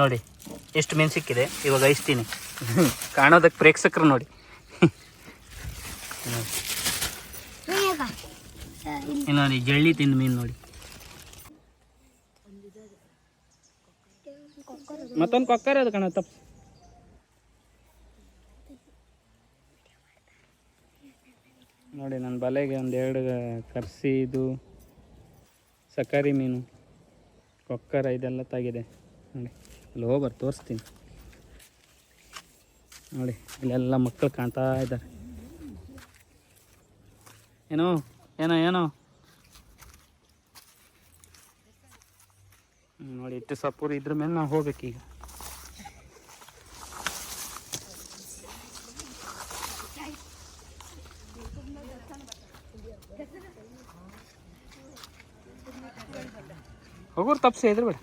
ನೋಡಿ ಎಷ್ಟು ಮೀನು ಸಿಕ್ಕಿದೆ? ಇವಾಗ ಐಸ್ತೀನಿ. ಕಾಣೋದಕ್ಕೆ ಪ್ರೇಕ್ಷಕರು ನೋಡಿ. ನೋಡಿ ಜಳ್ಳಿ ತಿಂದು ಮೀನು ನೋಡಿ. ಮತ್ತೊಂದು ಕೊಕ್ಕರ ಅದು ಕಣ ತಪ್ಪು. ನೋಡಿ ನನ್ನ ಬಲೆಗೆ ಒಂದು ಎರಡು ಕರ್ಸಿ ಇದು ಸಕಾರಿ ಮೀನು ಕೊಕ್ಕರ ಇದೆಲ್ಲ ತಾಗಿದೆ. ನೋಡಿ. ಅಲ್ಲಿ ಹೋಗ್ಬಾರ್ದು ತೋರಿಸ್ತೀನಿ. ನೋಡಿ, ಇಲ್ಲೆಲ್ಲ ಮಕ್ಕಳು ಕಾಣ್ತಾ ಇದ್ದಾರೆ. ಏನೋ ಏನೋ ಏನೋ. ನೋಡಿ, ಇಟ್ಟು ಸಪೂರು ಇದ್ರ ಮೇಲೆ ನಾವು ಹೋಗ್ಬೇಕೀಗ. ಹೋಗೋರು ತಪ್ಪಿಸಿ ಇದ್ರ ಬೇಡ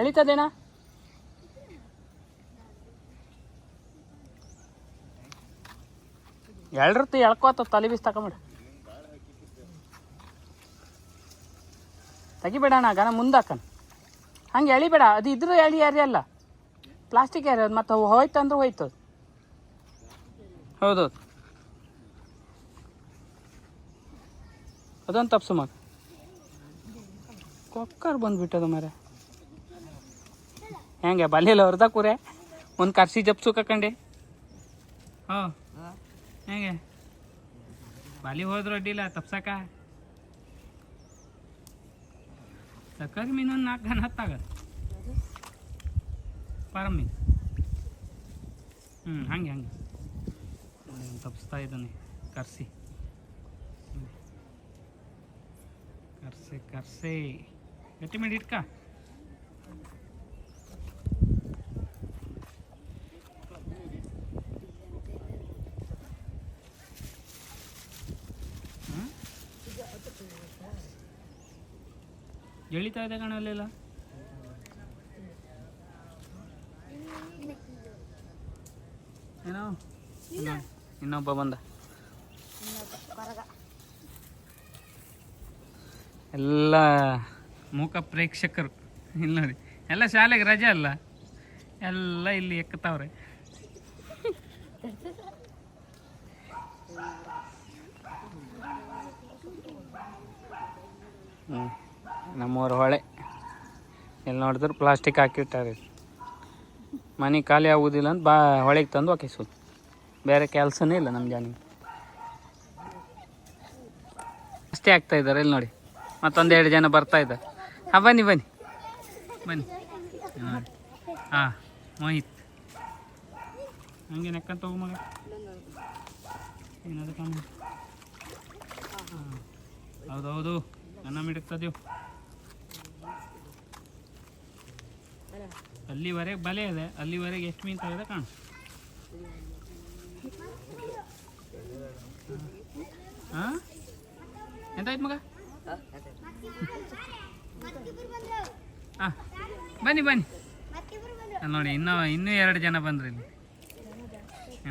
ಎಳಿತದೇನಾ ಎಳ್ರತ್ತಿ ಎಳ್ಕೋತ ತಲೆ ಬೀಸ್ ತಗೊಂಬಿಡ ತೆಗಿಬೇಡ ಅಣ್ಣ ಗನ ಮುಂದಾಕನ್ ಹಂಗೆ ಎಳಿಬೇಡ, ಅದು ಇದ್ರೂ ಎಳಿ ಯಾರಿ ಅಲ್ಲ. ಪ್ಲಾಸ್ಟಿಕ್ ಯಾರಿ ಅದು ಮತ್ತೆ ಹೋಯ್ತು ಅಂದ್ರೆ ಹೋಯ್ತು. ಹೌದು ಅದೊಂದು ತಪ್ಸು ಮಗ ಕೊಕ್ಕರ್ ಬಂದ್ಬಿಟ್ಟದ ಮರ ಹೆಂಗೆ ಬಲ್ಲಿಲ್ಲ ಹೊರ್ದ ಕೂರೆ? ಒಂದು ಕರ್ಸಿ ಜಪ್ಸು ಕಕ್ಕಂಡೆ ಹಾಂ. ಹೆಂಗೆ? ಬಾಲಿ ಹೋದ್ರು ಅಡ್ಡಿಲ್ಲ ತಪ್ಸಕ? ಸಕ್ಕರೆ ಮೀನು ಒಂದು ನಾಲ್ಕು ಗನ್ ಹತ್ತಾಗ. ಪಾರಮ್ ಮೀನು. ಹ್ಞೂ ಹಂಗೆ ಹಂಗೆ. ಹ್ಮ್, ತಪ್ಸ್ತಾ ಇದ್ದಾನೆ ಕರ್ಸಿ. ಹ್ಮ್. ಕರ್ಸೆ ಕರ್ಸೆ. ಗಟ್ಟಿ ಮಾಡಿ ಇಟ್ಕ. ಎಳಿತಾ ಇದೆ ಕಣ ಅಲ್ಲೆಲ್ಲ? ಏನೋ? ಇನ್ನೊ- ಇನ್ನೊಬ್ಬ ಬಂದ. ಎಲ್ಲ ಮೂಕ ಪ್ರೇಕ್ಷಕರು. ಇಲ್ಲ ನೋಡಿ. ಎಲ್ಲ ಶಾಲೆಗೆ ರಜೆ ಅಲ್ಲ? ಎಲ್ಲ ಇಲ್ಲಿ ಎಕ್ಕತಾವ್ರೆ ಹ್ಞೂ ನಮ್ಮೂರ ಹೊಳೆ. ಎಲ್ಲಿ ನೋಡಿದ್ರೆ ಪ್ಲಾಸ್ಟಿಕ್ ಹಾಕಿಟ್ಟಾರೆ. ಮನೆ ಖಾಲಿ ಆಗುವುದಿಲ್ಲ ಅಂತ ಬಾ ಹೊಳೆಗೆ ತಂದು ಹಾಕಿಸೋದು ಬೇರೆ ಕೆಲಸನೇ ಇಲ್ಲ ನಮ್ಮ ಜನ ಅಷ್ಟೇ ಆಗ್ತಾ ಇದ್ದಾರೆ ಇಲ್ಲಿ ನೋಡಿ. ಮತ್ತೊಂದೆರಡು ಜನ ಬರ್ತಾ ಇದ್ದಾರೆ. ಹಾಂ, ಬನ್ನಿ ಬನ್ನಿ. ಬನ್ನಿ. ಹಾಂ, ಮೋಹಿತ್. ಹಂಗೆ ನೆಕ್ಕಂತ ಹೋಗು ಮಗ. ಹೌದೌದು. ನನ್ನ ಮಿಡಕ್ತದೇವು ಅಲ್ಲಿವರೆಗೆ ಬಲೆ ಇದೆ. ಅಲ್ಲಿವರೆಗೆ ಎಷ್ಟು ಮೀನು ತೆಗೆದ ಕಾಣು. ಹಾಂ ಎಂತಾಯ್ತು ಮಗ? ಹಾಂ ಬನ್ನಿ ಬನ್ನಿ. ನೋಡಿ, ಇನ್ನೂ ಇನ್ನೂ ಎರಡು ಜನ ಬಂದ್ರಿ ಇಲ್ಲಿ.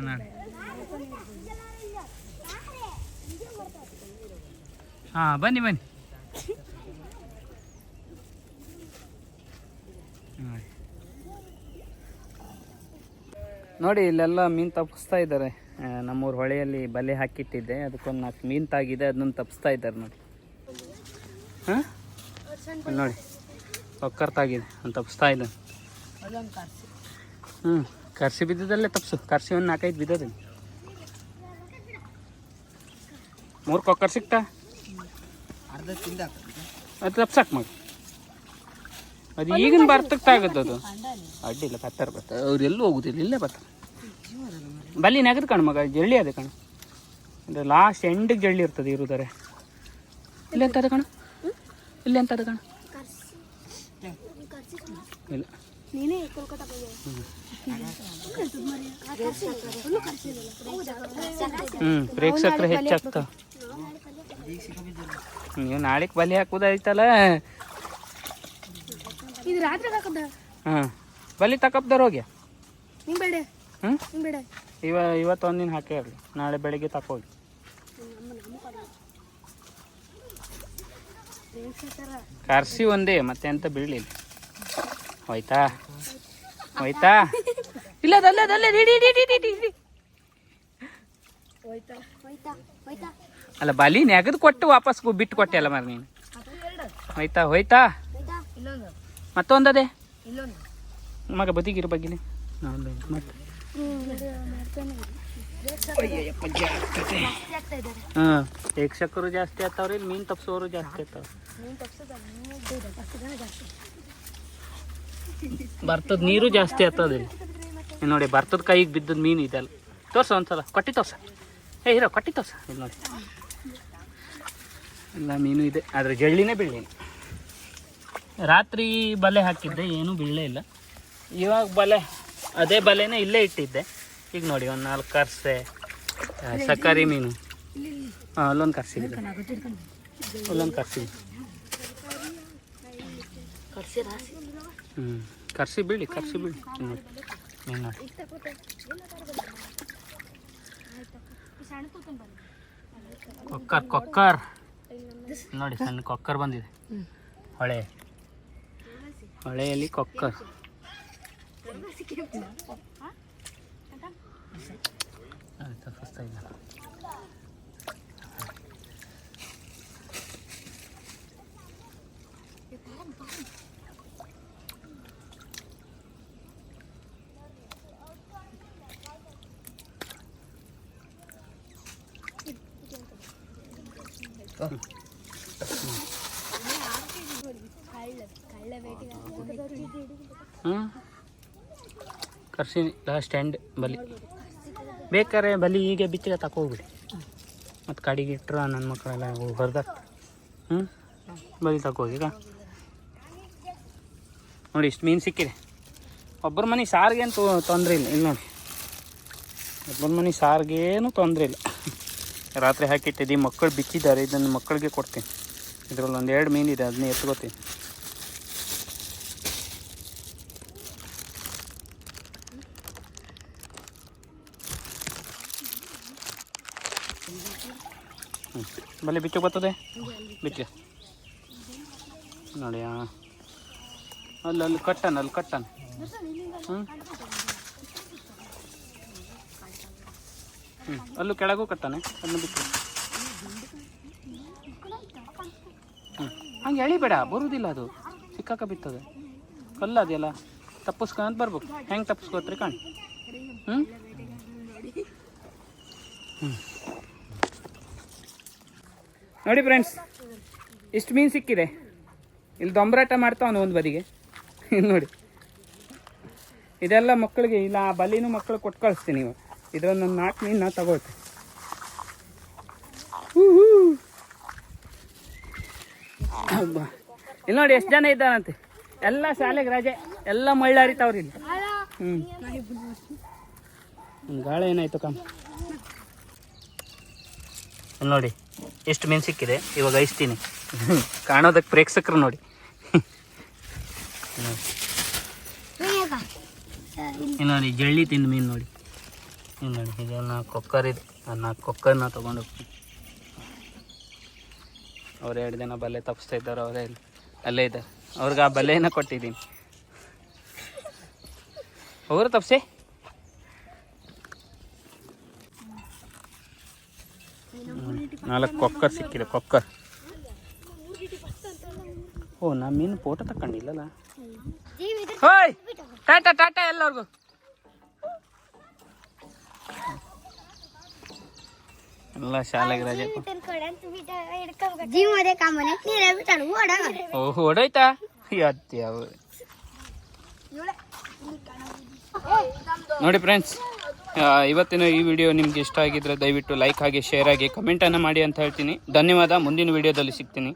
ನೋಡಿ. ಹಾಂ ಬನ್ನಿ ಬನ್ನಿ. ನೋಡಿ, ಇಲ್ಲೆಲ್ಲ ಮೀನು ತಪ್ಪಿಸ್ತಾ ಇದ್ದಾರೆ. ನಮ್ಮೂರು ಹೊಳೆಯಲ್ಲಿ ಬಲೆ ಹಾಕಿಟ್ಟಿದ್ದೆ. ಅದಕ್ಕೊಂದು ನಾಲ್ಕು ಮೀನು ತಾಗಿದೆ ಅದನ್ನ ತಪ್ಪಿಸ್ತಾ ಇದ್ದಾರೆ ನೋಡಿ. ಹಾಂ? ನೋಡಿ ಒಕ್ಕರ್ ತಾಗಿದೆ ಅಂತ ತಪ್ಪಿಸ್ತಾ ಇದ್ದಾನೆ ಹ್ಞೂ ಕರ್ಸಿ ಬಿದ್ದದಲ್ಲೇ ತಪ್ಸು. ಕರ್ಸಿ ಒಂದು ನಾಲ್ಕೈದು ಬಿದ್ದದೆ. ಮೂರು ಕೊಕ್ಕರ್ ಸಿಕ್ತಾ ಅದು ತಪ್ಸಕ್ ಮಗ ಅದು ಈಗಿನ ಬರ್ತಕ್ಕೆ ಆಗುತ್ತೆ ಅದು ಅಡ್ಡಿಲ್ಲ ಬತ್ತಾರೆ ಬರ್ತಾರೆ ಅವ್ರು ಎಲ್ಲೂ ಹೋಗುದಿಲ್ಲ, ಇಲ್ಲೇ ಬರ್ತಾರೆ. ಬಲ್ಲಿ ನೆಗದು ಕಣ ಮಗ ಜಳ್ಳಿ ಅದೇ ಕಣ. ಅಂದ್ರೆ ಲಾಸ್ಟ್ ಎಂಡಿಗೆ ಜಳ್ಳಿ ಇರ್ತದೆ ಇರುವುದರೆ ಇಲ್ಲ ಎಂತ ಅದ ಕಣ? ಇಲ್ಲ ಎಂತ ಅದ ಕಣ? ಇಲ್ಲ. ಹ್ಞೂ ಪ್ರೇಕ್ಷಕರು ಹೆಚ್ಚಾಗ್ತಾವ ನೀವು ನಾಳೆಗೆ ಬಲಿ ಹಾಕುದಾಯ್ತಲ್ಲ ಹಾಂ ಬಲಿ ತಕಪ್ದಾರ ಹೋಗ್ಯ? ಹ್ಞೂ ಇವ ಇವತ್ತು ದಿನ ಹಾಕೇ ಇರಲಿ. ನಾಳೆ ಬೆಳಿಗ್ಗೆ ತಕೋಗಿ ಕರ್ಸಿ ಒಂದೇ ಮತ್ತೆ ಅಂತ ಬೀಳಲಿಲ್ಲ. ಹೋಯ್ತಾ? ಹೋಯ್ತಾ? ಇಲ್ಲ ಅಲ್ಲ ಬಲಿ ನೆಗದು ಕೊಟ್ಟು ವಾಪಸ್ ಬಿಟ್ಟು ಕೊಟ್ಟೆ ಅಲ್ಲ ಮರ ನೀನು. ಹೋಯ್ತಾ ಹೋಯ್ತಾ? ಹೋಯ್ತಾ? ಇಲ್ಲೊಂದು. ಮತ್ತೊಂದದೇ? ಇಲ್ಲೊಂದು. ಮಗ ಬದಿಗಿರ ಬಗ್ಗೆ ಮತ್ತೆ ಹಾಂ ಪ್ರೇಕ್ಷಕರು ಜಾಸ್ತಿ ಆಗ್ತಾವ್ರಿ ಮೀನ್ ತಪ್ಸೋರು ಜಾಸ್ತಿ ಆಗ್ತಾವ ಬರ್ತದ ನೀರು ಜಾಸ್ತಿ ಆಗ್ತದೆ ನೋಡಿ, ಬರ್ತದ ಕೈಗೆ ಬಿದ್ದದ ಮೀನು ಇದೆಲ್ಲ ತೋರ್ಸ ಒಂದ್ಸಲ, ಕೊಟ್ಟಿ ತೋರ್ಸ. ಏ ಹೀರೋ ಕೊಟ್ಟಿ ತೋರ್ಸ. ಇಲ್ಲಿ ನೋಡಿ. ಎಲ್ಲ ಮೀನು ಇದೆ, ಆದ್ರೆ ಜಳ್ಳಿನೇ ಬೀಳಲಿಲ್ಲ. ರಾತ್ರಿ ಬಲೆ ಹಾಕಿದ್ದೆ, ಏನೂ ಬೀಳಲೇ ಇಲ್ಲ. ಇವಾಗ ಬಲೆ ಅದೇ ಬಲೆನ ಇಲ್ಲೇ ಇಟ್ಟಿದ್ದೆ. ಈಗ ನೋಡಿ ಒಂದು ನಾಲ್ಕು ಕರ್ಸೆ ಸಕ್ಕರೆ ಮೀನು. ಹಾಂ ಅಲ್ಲೊಂದು ಕರ್ಸಿ ಅಲ್ಲೊಂದು ಕರ್ಸಿ ರಾಸಿ. ಹ್ಞೂ ಕರ್ಸಿ ಬೀಳಿ ಕರ್ಸಿ ಬೀಳಿ ನೋಡಿ ಮೀನು ನೋಡಿ. ಕೊಕ್ಕರ್ ಕೊಕ್ಕರ್. ನೋಡಿ ಸಣ್ಣ ಕೊಕ್ಕರ್ ಬಂದಿದೆ. ಹೊಳೆ. ಹೊಳೆಯಲ್ಲಿ ಕೊಕ್ಕರ್. ಅದು ತಪ್ಪಿಸ್ತಾ ಇಲ್ಲ ಕಳ್ಳ ಬೇಟೆ ಹ್ಞೂ ಕರ್ಸಿ ಲಾಸ್ಟ್ ಬಲಿ. ಬೇಕಾರೆ ಬಲಿ ಹೀಗೆ ಬಿಚ್ಚಿಗೆ ತಕೋಗ್ಬಿಡಿ ಮತ್ತು ಕಾಡಿಗೆ ಇಟ್ರ ನನ್ನ ಮಕ್ಕಳೆಲ್ಲ ಹೊರದಾಗ್ತದೆ ಹ್ಞೂ ಬಲಿ ತಕ್ಕ ಈಗ. ನೋಡಿ ಇಷ್ಟು ಮೀನು ಸಿಕ್ಕಿದೆ. ಒಬ್ಬರ ಮನೆ ಸಾರಿಗೇನು ತೊ ತೊಂದರೆ ಇಲ್ಲ. ಇಲ್ಲಿ ನೋಡಿ. ಒಬ್ಬರ ಮನೆ ಸಾರಿಗೇನು ತೊಂದರೆ ಇಲ್ಲ. ರಾತ್ರಿ ಹಾಕಿಟ್ಟಿದ್ದೀವಿ ಮಕ್ಕಳು ಬಿಚ್ಚಿದ್ದಾರೆ. ಇದನ್ನು ಮಕ್ಕಳಿಗೆ ಕೊಡ್ತೀನಿ. ಇದರಲ್ಲಿ ಒಂದು ಎರಡು ಮೀನಿದೆ ಅದನ್ನ ಎತ್ಕೋತೀನಿ. ಹ್ಞೂ ಬಲೆ ಬಿಚ್ಚು ಬರ್ತದೆ. ಬಿಚ್ಚು. ನೋಡಿ ಅಲ್ಲ ಅಲ್ಲಿ ಅಲ್ಲಿ ಕಟ್ಟನ ಅಲ್ಲಿ ಕಟ್ಟನ. ಹ್ಞೂ ಹ್ಞೂ ಅಲ್ಲೂ ಕೆಳಗೂ ಕಟ್ಟಾನೆ. ಅಲ್ಲಿ ಬಿಟ್ಟು ಹ್ಞೂ ಹಂಗೆ ಎಳಿಬೇಡ ಬರುವುದಿಲ್ಲ ಅದು. ಸಿಕ್ಕಾಕ ಬಿತ್ತದೆ. ಕಲ್ಲ ಅದೆಲ್ಲ ತಪ್ಪಿಸ್ಕೊಂತ ಬರ್ಬೇಕು. ಹೆಂಗೆ ತಪ್ಪಿಸ್ಕೋತ್ರಿ ಕಾಣಿ. ಹ್ಞೂ ನೋಡಿ ಫ್ರೆಂಡ್ಸ್ ಇಷ್ಟು ಮೀನು ಸಿಕ್ಕಿದೆ. ಇಲ್ಲಿ ದೊಂಬರಾಟ ಮಾಡ್ತಾವನು ಒಂದು ಬದಿಗೆ. ಇಲ್ಲಿ ನೋಡಿ. ಇದೆಲ್ಲ ಮಕ್ಕಳಿಗೆ, ಇಲ್ಲ, ಆ ಬಲಿನೂ ಮಕ್ಕಳು ಕೊಟ್ಟು ಕಳಿಸ್ತೀನಿ ನೀವು. ಇದೊಂದು ನಾಲ್ಕು ಮೀನು ನಾ ತಗೋಳ್ತೀನಿ. ಇಲ್ಲಿ ನೋಡಿ ಎಷ್ಟು ಜನ ಇದ್ದಾರಂತೆ. ಎಲ್ಲ ಶಾಲೆಗೆ ರಜೆ, ಎಲ್ಲ ಮಳ್ಳಾರಿತಾವ್ರಿ ಇಲ್ಲಿ. ಹ್ಞೂ ಗಾಳಿ ಏನಾಯ್ತು ಕಮ್ಮ ಇಲ್ಲಿ ನೋಡಿ. ಎಷ್ಟು ಮೀನು ಸಿಕ್ಕಿದೆ? ಇವಾಗ ಐಸ್ತೀನಿ. ಕಾಣೋದಕ್ಕೆ ಪ್ರೇಕ್ಷಕರು ನೋಡಿ. ನೋಡಿ. ಇಲ್ಲಿ. ನೋಡಿ ಜಳ್ಳಿ ತಿಂದು ಮೀನು ನೋಡಿ. ಇನ್ನು ನೋಡಿ ಈಗ ನಾಲ್ಕು ಕೊಕ್ಕರ್ ಇದೆ. ಆ ನಾಲ್ಕು ಕೊಕ್ಕರ್ನ ತೊಗೊಂಡು ಹೋಗ್ತೀನಿ. ಅವ್ರು ಎರಡು ದಿನ ಬಲೆ ತಪ್ಪಿಸ್ತಾ ಇದ್ದಾರೆ ಅವರೇ ಇಲ್ಲಿ. ಅಲ್ಲೇ ಇದ್ದಾರೆ. ಅವ್ರಿಗೆ ಆ ಬಲೆನ ಕೊಟ್ಟಿದ್ದೀನಿ. ಅವರು ತಪ್ಸೆ. ನಾಲ್ಕು ಕೊಕ್ಕರ್ ಸಿಕ್ಕಿದೆ ಕೊಕ್ಕರ್. ಓ ನಾ ಮೀನು ಫೋಟೋ ತಕೊಂಡಿಲ್ಲಲ್ಲ ಹೋಯ್! ಟಾಟಾ ಟಾಟಾ ಎಲ್ಲರಿಗೂ. ಎಲ್ಲ ಶಾಲೆಗೆ ರಜೆ ಜೀವದೇ ಕಾಮನೆ. ನೀರೇ ಬಿಟ್ಟಾಡು ಓಡ ಓ ಹೊಡೋಯ್ತಾ ಯಾವ ನೋಡಿ ಫ್ರೆಂಡ್ಸ್ ಇವತ್ತಿನ ಈ ವಿಡಿಯೋ ನಿಮ್ಗೆ ಇಷ್ಟ ಆಗಿದ್ರೆ ದಯವಿಟ್ಟು ಲೈಕ್ ಆಗಿ ಶೇರ್ ಆಗಿ ಕಮೆಂಟನ್ನು ಮಾಡಿ ಅಂತ ಹೇಳ್ತೀನಿ. ಧನ್ಯವಾದ. ಮುಂದಿನ ವಿಡಿಯೋದಲ್ಲಿ ಸಿಗ್ತೀನಿ.